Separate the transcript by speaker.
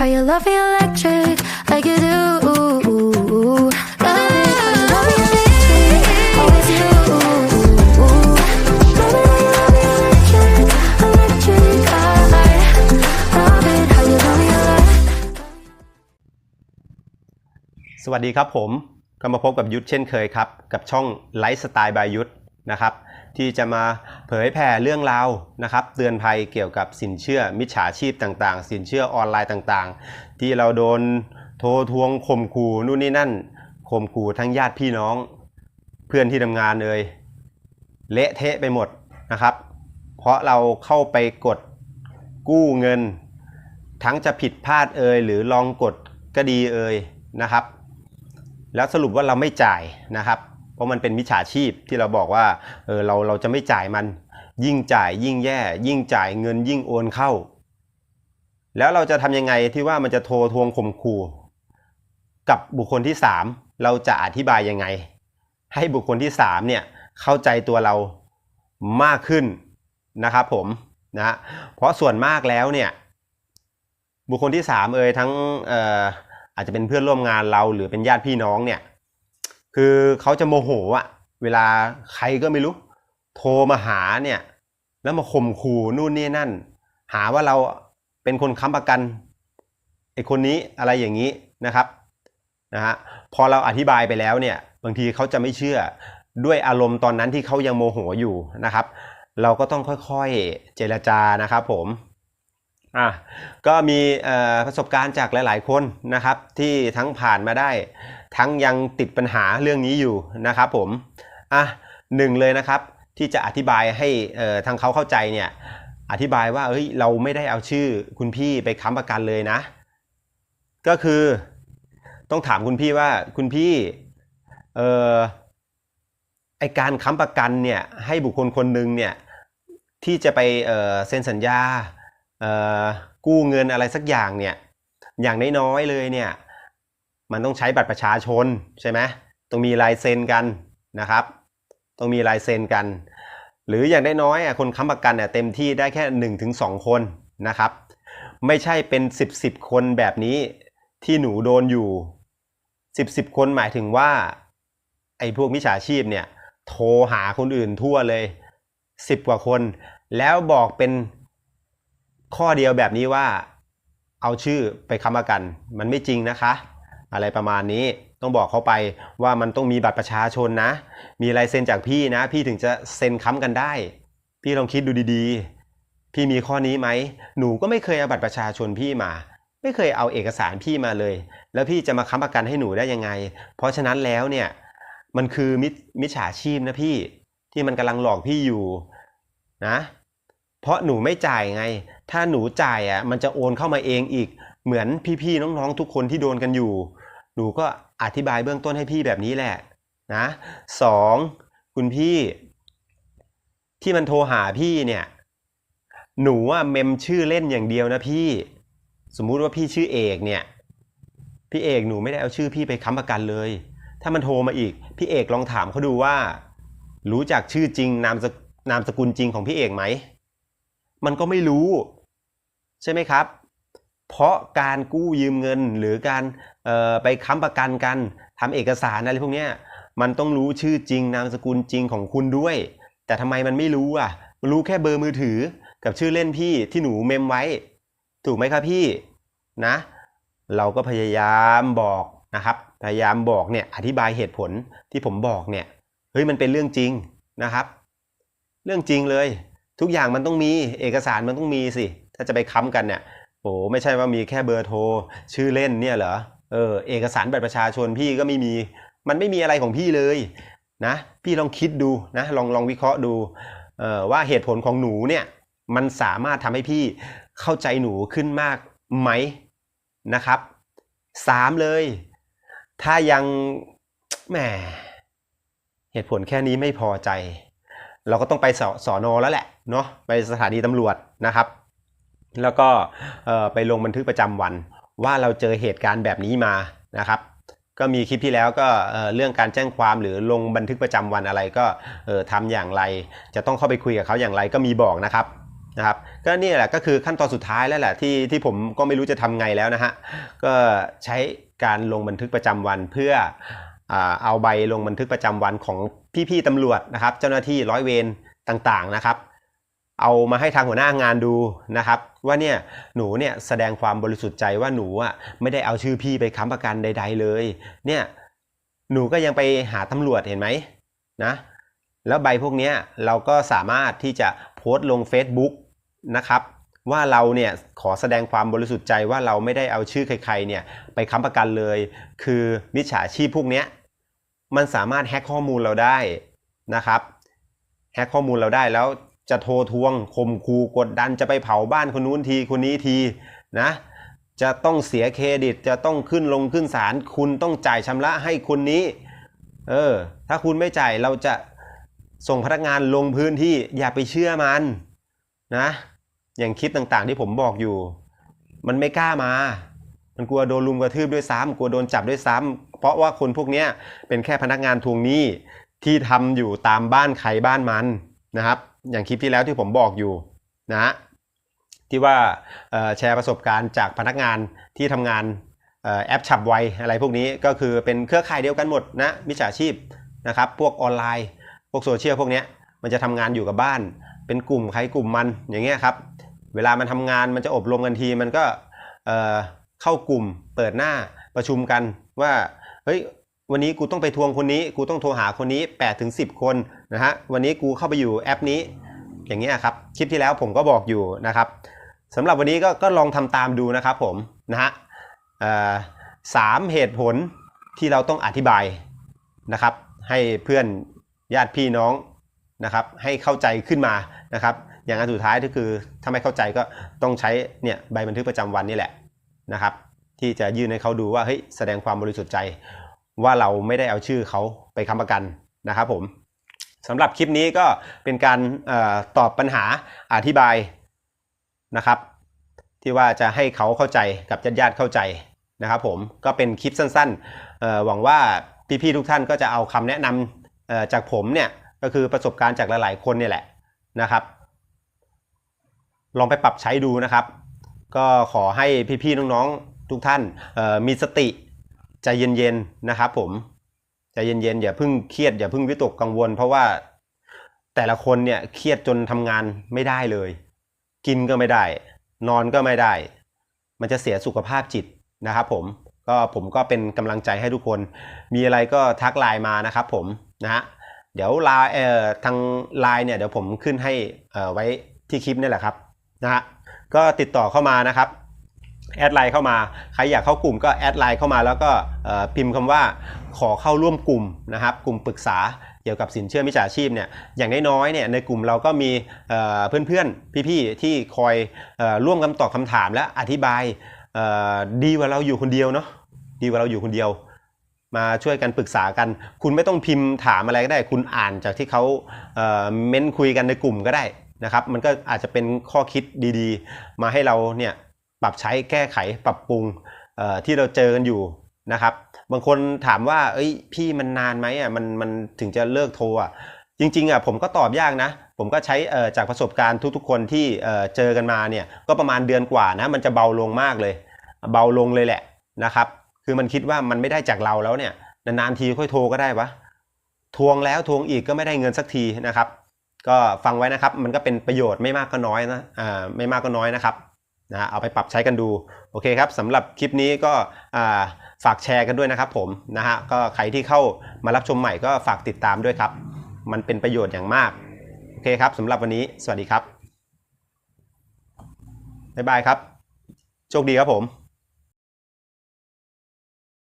Speaker 1: how you love me electric like you do.
Speaker 2: สวัสดีครับผม ก็มาพบกับยุทธเช่นเคยครับ กับช่องไลฟ์สไตล์บายยุทธนะครับ ที่จะมาเผยแผ่เรื่องราวนะครับ เตือนภัยเกี่ยวกับสินเชื่อมิจฉาชีพต่างๆ สินเชื่อออนไลน์ต่างๆ ที่เราโดนโทรทวงข่มขู่นู่นนี่นั่นข่มขู่ทั้งญาติพี่น้อง เพื่อนที่ทำงานเลยเละเทะไปหมดนะครับ เพราะเราเข้าไปกดกู้เงิน ทั้งจะผิดพลาดเอ่ยหรือลองกดก็ดีเอ่ยนะครับ แล้วสรุปว่าเราไม่จ่ายนะครับ ราะมันเป็นมิจฉาชีพที่เราบอกว่าเออเราเราจะไม่จ่ายมัน ยิ่งจ่ายยิ่งแย่ ยิ่งจ่ายเงินยิ่งโอนเข้า แล้วเราจะทำยังไงที่ว่ามันจะโทรทวงข่มขู่กับบุคคลที่สามเราจะอธิบายยังไง ให้บุคคลที่สามเนี่ยเข้าใจตัวเรามากขึ้นนะครับผมนะเพราะส่วนมากแล้วเนี่ยบุคคลที่สามเอ่ยทั้งอออาจจะเป็นเพื่อนร่วมงานเราหรือเป็นญาติพี่น้องเนี่ย คือเขาจะโมโหอะเวลาใครก็ไม่รู้ โทรมาหาเนี่ย แล้วมาข่มขู่นู่นนี่นั่น หาว่าเราเป็นคนค้ำประกันไอคนนี้อะไรอย่างนี้นะครับนะฮะพอเราอธิบายไปแล้วเนี่ย บางทีเขาจะไม่เชื่อด้วยอารมณ์ตอนนั้นที่เขายังโมโหอยู่นะครับ เราก็ต้องค่อยๆเจรจานะครับผม อะก็มีประสบการณ์จากหลาย ๆ คนนะครับ ที่ทั้งผ่านมาได้ ทั้งยังติดปัญหาเรื่องนี้อยู่นะครับผมอะหนึ่งเลยนะครับ ที่จะอธิบายให้ทางเขาเข้าใจเนี่ยอธิบายว่าเฮ้ยเราไม่ได้เอาชื่อคุณพี่ไปค้ำประกันเลยนะ ก็คือต้องถามคุณพี่ว่าคุณพี่เออไอการค้ำประกันเนี่ยให้บุคคลคนหนึ่งเนี่ยที่จะไปเซ็นสัญญา กู้เงินอะไรสักอย่างเนี่ยอย่างน้อยๆเลยเนี่ยมันต้องใช้บัตรประชาชนใช่ไหมต้องมีลายเซ็นกันนะครับ ต้องมีลายเซ็นกัน หรืออย่างน้อยๆคนค้ำประกันเนี่ยเต็มที่ได้แค่1นถึงสคนนะครับ ไม่ใช่เป็น 10บสคนแบบนี้ที่หนูโดนอยู่ 10บสคนหมายถึงว่าไอ้พวกมิจฉาชีพเนี่ยโทรหาคนอื่นทั่วเลย 10 กว่าคน แล้วบอกเป็น ข้อเดียวแบบนี้ว่าเอาชื่อไปค้ำประกัน มันไม่จริงนะคะ อะไรประมาณนี้ต้องบอกเขาไปว่ามันต้องมีบัตรประชาชนนะ มีลายเซ็นจากพี่นะ พี่ถึงจะเซ็นค้ำกันได้ พี่ลองคิดดูดีๆ พี่มีข้อนี้ไหมหนูก็ไม่เคยเอาบัตรประชาชนพี่มา ไม่เคยเอาเอกสารพี่มาเลย แล้วพี่จะมาค้ำประกันให้หนูได้ยังไง เพราะฉะนั้นแล้วเนี่ยมันคือมิจมิจฉาชีพนะพี่ที่มันกำลังหลอกพี่อยู่นะ เพราะหนูไม่จ่ายไง ถ้าหนูจ่ายอะมันจะโอนเข้ามาเองอีกเหมือนพี่ๆน้องๆทุกคนที่โดนกันอยู่ หนูก็อธิบายเบื้องต้นให้พี่แบบนี้แหละนะสองคุณพี่ ที่มันโทรหาพี่เนี่ยหนูว่าเมมชื่อเล่นอย่างเดียวนะพี่ สมมุติว่าพี่ชื่อเอกเนี่ยพี่เอกหนูไม่ได้เอาชื่อพี่ไปค้ำประกันเลย ถ้ามันโทรมาอีก พี่เอกลองถามเขาดูว่า รู้จักชื่อจริงนามสนามสกุลจริงของพี่เอกไหม มันก็ไม่รู้ ใช่ไหมครับ เพราะการกู้ยืมเงินหรือการไปค้ำประกันกันทำเอกสารอะไรพวกนี้มันต้องรู้ชื่อจริงนามสกุลจริงของคุณด้วย แต่ทำไมมันไม่รู้อะ รู้แค่เบอร์มือถือกับชื่อเล่นพี่ที่หนูเมมไว้ ถูกไหมครับพี่นะ เราก็พยายามบอกนะครับ พยายามบอกเนี่ยอธิบายเหตุผลที่ผมบอกเนี่ยเฮ้ยมันเป็นเรื่องจริงนะครับ เรื่องจริงเลย ทุกอย่างมันต้องมีเอกสารมันต้องมีสิ ถ้าจะไปค้ำกันเนี่ยโอ้ไม่ใช่ว่ามีแค่เบอร์โทร ชื่อเล่นเนี่ยเหรอเออเอกสารบัตรประชาชนพี่ก็ไม่มี มันไม่มีอะไรของพี่เลยนะพี่ลองคิดดูนะลองลองวิเคราะห์ดูเออว่าเหตุผลของหนูเนี่ยมันสามารถทำให้พี่เข้าใจหนูขึ้นมากไหมนะครับสามเลย ถ้ายังแหมเหตุผลแค่นี้ไม่พอใจ เราก็ต้องไปสสอนอแล้วแหละเนาะไปสถานีตำรวจนะครับ แล้วก็ไปลงบันทึกประจำวัน ว่าเราเจอเหตุการณ์แบบนี้มานะครับก็มีคลิปที่แล้วก็เรื่องการแจ้งความหรือลงบันทึกประจำวันอะไรก็เอ่อทำอย่างไร จะต้องเข้าไปคุยกับเขาอย่างไรก็มีบอกนะครับนะครับ ก็นี่แหละก็คือขั้นตอนสุดท้ายแล้วแหละที่ที่ผมก็ไม่รู้จะทำไงแล้วนะฮะก็ใช้การลงบันทึกประจำวันเพื่อเอาใบลงบันทึกประจำวันของพี่ๆตำรวจนะครับ เจ้าหน้าที่ร้อยเวรต่างๆนะครับ เอามาให้ทางหัวหน้างานดูนะครับ ว่าเนี่ยหนูเนี่ยแสดงความบริสุทธิ์ใจว่าหนูอะไม่ได้เอาชื่อพี่ไปค้ำประกันใด ๆ เลย เนี่ยหนูก็ยังไปหาตำรวจเห็นไหมนะแล้วใบพวกนี้เราก็สามารถที่จะโพสต์ลง Facebook นะครับว่าเราเนี่ยขอแสดงความบริสุทธิ์ใจว่าเราไม่ได้เอาชื่อใครๆเนี่ยไปค้ำประกันเลย คือมิจฉาชีพพวกนี้มันสามารถแฮ็กข้อมูลเราได้นะครับแฮ็กข้อมูลเราได้แล้ว จะโทรทวงข่มขู่กดดันจะไปเผาบ้านคนนู้นทีคนนี้ทีนะ จะต้องเสียเครดิตจะต้องขึ้นลงขึ้นศาลคุณต้องจ่ายชำระให้คนนี้ เออ ถ้าคุณไม่จ่ายเราจะส่งพนักงานลงพื้นที่อย่าไปเชื่อมันนะ อย่างคลิปต่างๆที่ผมบอกอยู่ มันไม่กล้ามา มันกลัวโดนลุมกระทืบด้วยซ้ำกลัวโดนจับด้วยซ้ำเพราะว่าคนพวกนี้เป็นแค่พนักงานทวงหนี้ที่ทำอยู่ตามบ้านใครบ้านมันนะครับ อย่างคลิปที่แล้วที่ผมบอกอยู่นะที่ว่าแชร์ประสบการณ์จากพนักงานที่ทำงานออแอปฉับไวอะไรพวกนี้ก็คือเป็นเครือข่ายเดียวกันหมดนะมิจฉาชีพนะครับพวกออนไลน์ พวกโซเชียลพวกนี้มันจะทำงานอยู่กับบ้าน เป็นกลุ่มใครกลุ่มมันอย่างเงี้ยครับเวลามันทำงานมันจะอบรมกันทีมันก็เอ่อเข้ากลุ่มเปิดหน้าประชุมกันว่าเฮ้ย วันนี้กูต้องไปทวงคนนี้ กูต้องโทรหาคนนี้8ถึง10คนนะฮะ วันนี้กูเข้าไปอยู่แอปนี้ อย่างเงี้ยครับ คลิปที่แล้วผมก็บอกอยู่นะครับสำหรับวันนี้ก็ก็ลองทำตามดูนะครับผมนะฮะสามเหตุผลที่เราต้องอธิบายนะครับ ให้เพื่อนญาติพี่น้องนะครับ ให้เข้าใจขึ้นมานะครับ อย่างอันสุดท้ายก็คือถ้าไม่เข้าใจก็ต้องใช้เนี่ยใบบันทึกประจำวันนี่แหละนะครับ ที่จะยื่นให้เขาดูว่าเฮ้ยแสดงความบริสุทธิ์ใจ ว่าเราไม่ได้เอาชื่อเขาไปค้ำประกันนะครับผมสำหรับคลิปนี้ก็เป็นการอตอบปัญหาอธิบายนะครับ ที่ว่าจะให้เขาเข้าใจกับญาติญาติเข้าใจนะครับผมก็เป็นคลิปสั้นๆหวังว่าพี่ๆทุกท่านก็จะเอาคำแนะนำจากผมเนี่ยก็คือประสบการณ์จากหลายๆคนเนี่ยแหละนะครับ ลองไปปรับใช้ดูนะครับ ก็ขอให้พี่ๆน้องๆทุกท่านมีสติ ใจเย็นๆนะครับผมใจเย็นๆอย่าเพิ่งเครียดอย่าเพิ่งวิตกกังวล เพราะว่าแต่ละคนเนี่ยเครียดจนทำงานไม่ได้เลย กินก็ไม่ได้ นอนก็ไม่ได้ มันจะเสียสุขภาพจิตนะครับผมก็ผมก็เป็นกำลังใจให้ทุกคน มีอะไรก็ทักไลน์มานะครับผมนะฮะเดี๋ยวไลน์เอ่อทางไลน์เนี่ยเดี๋ยวผมขึ้นให้เอ่อไว้ที่คลิปนี่แหละครับนะฮะก็ติดต่อเข้ามานะครับ แอดไลน์เข้ามา ใครอยากเข้ากลุ่มก็แอดไลน์เข้ามาแล้วก็พิมพ์คำว่าขอเข้าร่วมกลุ่มนะครับ กลุ่มปรึกษาเกี่ยวกับสินเชื่อมิจฉาชีพเนี่ยอย่างน้อยๆเนี่ยในกลุ่มเราก็มีเพื่อนๆ พี่ๆ ที่คอยอร่วมกันตอบคำถามและอธิบายดีกว่าเราอยู่คนเดียวเนาะดีกว่าเราอยู่คนเดียว มาช่วยกันปรึกษากัน คุณไม่ต้องพิมพ์ถามอะไรก็ได้ คุณอ่านจากที่เขาเอ่อเม้นคุยกันในกลุ่มก็ได้นะครับ มันก็อาจจะเป็นข้อคิดดีๆ มาให้เราเนี่ย ปรับใช้แก้ไขปรับปรุงที่เราเจอกันอยู่นะครับ บางคนถามว่า เอ้ยพี่มันนานไหมอะมันมันถึงจะเลิกโทรอะจริงๆอะผมก็ตอบยากนะ ผมก็ใช้จากประสบการณ์ทุกๆคนที่เอ่อเจอกันมาเนี่ยก็ประมาณเดือนกว่านะมันจะเบาลงมากเลย เบาลงเลยแหละนะครับ คือมันคิดว่ามันไม่ได้จากเราแล้วเนี่ยนานๆทีค่อยโทรก็ได้วะทวงแล้วทวงอีกก็ไม่ได้เงินสักทีนะครับ ก็ฟังไว้นะครับมันก็เป็นประโยชน์ไม่มากก็น้อยนะอ่าไม่มากก็น้อยนะครับ นะเอาไปปรับใช้กันดู โอเคครับสำหรับคลิปนี้ก็ฝากแชร์กันด้วยนะครับผมนะฮะก็ใครที่เข้ามารับชมใหม่ก็ฝากติดตามด้วยครับ มันเป็นประโยชน์อย่างมาก โอเคครับสำหรับวันนี้สวัสดีครับบ๊ายบายครับ โชคดีครับผม